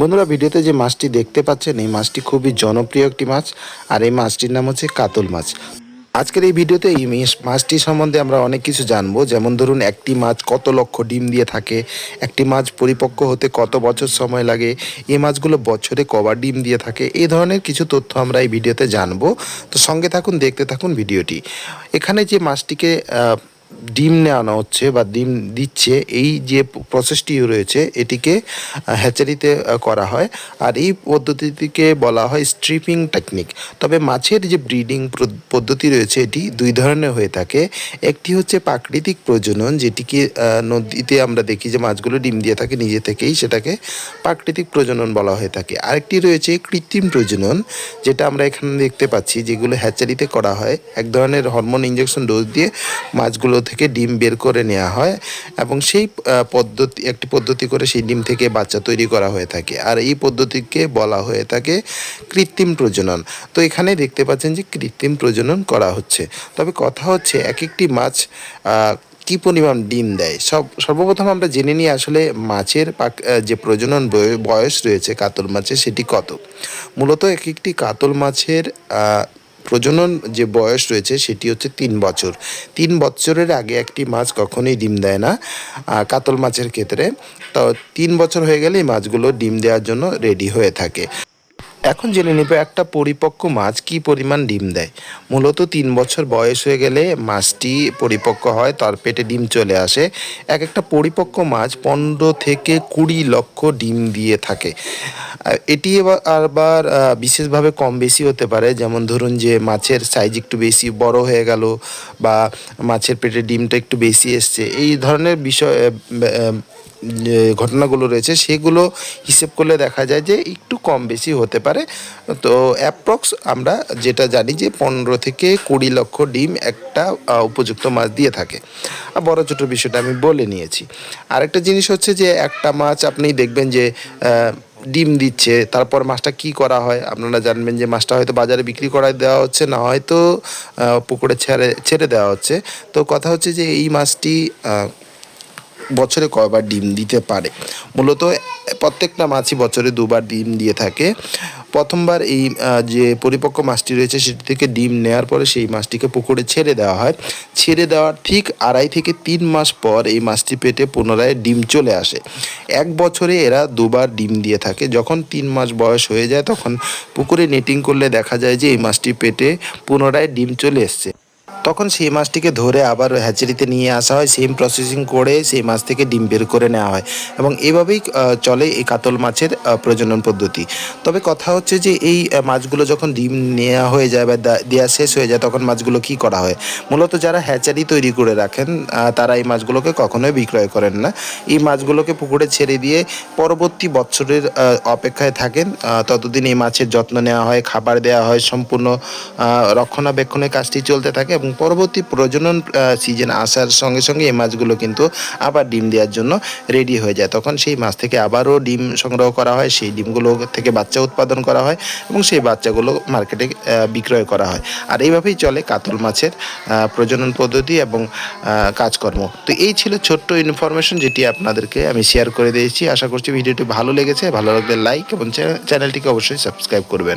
বন্ধুরা, ভিডিওতে যে মাছটি দেখতে পাচ্ছেন, এই মাছটি খুবই জনপ্রিয় একটি মাছ, আর এই মাছটির নাম হচ্ছে কাতল মাছ। আজকের এই ভিডিওতে এই মাছটি সম্বন্ধে আমরা অনেক কিছু জানব। যেমন ধরুন, একটি মাছ কত লক্ষ ডিম দিয়ে থাকে, একটি মাছ পরিপক্ক হতে কত বছর সময় লাগে, এই মাছগুলো বছরে কবার ডিম দিয়ে থাকে, এই ধরনের কিছু তথ্য আমরা এই ভিডিওতে জানব। তো সঙ্গে থাকুন, দেখতে থাকুন ভিডিওটি। এখানে যে মাছটিকে ডিম আনা হচ্ছে বা ডিম দিচ্ছে, এই যে প্রসেসটি রয়েছে, এটিকে হ্যাচারিতে করা হয়। আর এই পদ্ধতিটিকে বলা হয় স্ট্রিপিং টেকনিক তবে মাছের যে ব্রিডিং পদ্ধতি রয়েছে, এটি দুই ধরনের হয়ে থাকে। একটি হচ্ছে প্রাকৃতিক প্রজনন, যেটিকে নদীতে আমরা দেখি যে মাছগুলো ডিম দিয়ে থাকে, নিজে থেকেই সেটাকে প্রাকৃতিক প্রজনন বলা হয়ে থাকে। আরেকটি রয়েছে কৃত্রিম প্রজনন, যেটা আমরা এখানে দেখতে পাচ্ছি, যেগুলো হ্যাচারিতে করা হয়। এক ধরনের হরমোন ইঞ্জেকশন ডোজ দিয়ে মাছগুলো থেকে ডিম বের করে নেওয়া হয় এবং সেই পদ্ধতি, একটি পদ্ধতি করে সেই ডিম থেকে বাচ্চা তৈরি করা হয়ে থাকে। আর এই পদ্ধতিকে বলা হয়ে থাকে কৃত্রিম প্রজনন। তো এখানে দেখতে পাচ্ছেন যে কৃত্রিম প্রজনন করা হচ্ছে। তবে কথা হচ্ছে এক একটি মাছ কি পরিমাণ ডিম দেয়? সব, সর্বপ্রথম আমরা জেনে নিই আসলে মাছের পাক- যে প্রজনন বয়- বয়স রয়েছে কাতল মাছের, সেটি কত? মূলত এক একটি কাতল মাছের প্রজনন যে বয়স রয়েছে সেটি হচ্ছে তিন বছর। তিন বছরের আগে একটি মাছ কখনোই ডিম দেয় না কাতল মাছের ক্ষেত্রে। তো তিন বছর হয়ে গেলে মাছগুলো ডিম দেওয়ার জন্য রেডি হয়ে থাকে। এখন জেনে নেব একটা পরিপক্ক মাছ কি পরিমাণ ডিম দেয়। মূলত তিন বছর বয়স হয়ে গেলে মাছটি পরিপক্ক হয়, তার পেটে ডিম চলে আসে। এক একটা পরিপক্ক মাছ পনেরো থেকে কুড়ি লক্ষ ডিম দিয়ে থাকে। এটি আবার বিশেষভাবে কম বেশি হতে পারে। যেমন ধরুন যে মাছের সাইজ একটু বেশি, বড় হয়ে গেল বা মাছের পেটে ডিমটা একটু বেশি এসছে। এই ধরনের বিষয় ঘটনাগুলো রয়েছে, সেগুলো হিসেব করলে দেখা যায় যে একটু কম বেশি হতে পারে। তো অ্যাপ্রক্স আমরা যেটা জানি যে পনেরো থেকে কুড়ি লক্ষ ডিম একটা উপযুক্ত মাছ দিয়ে থাকে। আর বড় ছোটো বিষয়টা আমি বলে নিয়েছি। আরেকটা জিনিস হচ্ছে যে একটা মাছ আপনি দেখবেন যে ডিম দিচ্ছে, তারপর মাছটা কি করা হয়? আপনারা জানবেন যে মাছটা হয়তো বাজারে বিক্রি করা দেওয়া হচ্ছে, না হয়তো পুকুরে ছেড়ে ছেড়ে দেওয়া হচ্ছে। তো কথা হচ্ছে যে এই মাছটি বছরে কয়বার ডিম দিতে পারে। মূলত প্রত্যেকটা মাছই বছরে দুবার ডিম দিয়ে থাকে। প্রথমবার এই যে পরিপক্ক মাছটি রয়েছে সেটি থেকে ডিম নেওয়ার পরে সেই মাছটিকে পুকুরে ছেড়ে দেওয়া হয়। ছেড়ে দেওয়ার ঠিক আড়াই থেকে তিন মাস পর এই মাছটি পেটে পুনরায় ডিম চলে আসে। এক বছরে এরা দুবার ডিম দিয়ে থাকে। যখন তিন মাস বয়স হয়ে যায় তখন পুকুরে নেটিং করলে দেখা যায় যে এই মাছটি পেটে পুনরায় ডিম চলে এসছে। তখন সেই মাছটিকে ধরে আবার হ্যাচারিতে নিয়ে আসা হয়। সেম প্রসেসিং করে সেই মাছ থেকে ডিম বের করে নেওয়া হয় এবং এভাবেই চলে এই কাতল মাছের প্রজনন পদ্ধতি। তবে কথা হচ্ছে যে এই মাছগুলো যখন ডিম নেওয়া হয়ে যায় বা দেওয়া শেষ হয়ে যায়, তখন মাছগুলো কি করা হয়? মূলত যারা হ্যাচারি তৈরি করে রাখেন তারা এই মাছগুলোকে কখনোই বিক্রয় করেন না। এই মাছগুলোকে পুকুরে ছেড়ে দিয়ে পরবর্তী বছরের অপেক্ষায় থাকেন। ততদিন এই মাছের যত্ন নেওয়া হয়, খাবার দেওয়া হয়, সম্পূর্ণ রক্ষণাবেক্ষণের কাজটি চলতে থাকে এবং পরবর্তী প্রজনন সিজন আসার সঙ্গে সঙ্গে এই মাছগুলো কিন্তু আবার ডিম দেওয়ার জন্য রেডি হয়ে যায়। তখন সেই মাছ থেকে আবারও ডিম সংগ্রহ করা হয়, সেই ডিমগুলো থেকে বাচ্চা উৎপাদন করা হয় এবং সেই বাচ্চাগুলো মার্কেটে বিক্রয় করা হয়। আর এইভাবেই চলে কাতল মাছের প্রজনন পদ্ধতি এবং কাজকর্ম। তো এই ছিল ছোট্ট ইনফরমেশন যেটি আপনাদেরকে আমি শেয়ার করে দিয়েছি। আশা করছি ভিডিওটি ভালো লেগেছে। ভালো লাগলে লাইক এবং চ্যানেলটিকে অবশ্যই সাবস্ক্রাইব করবেন।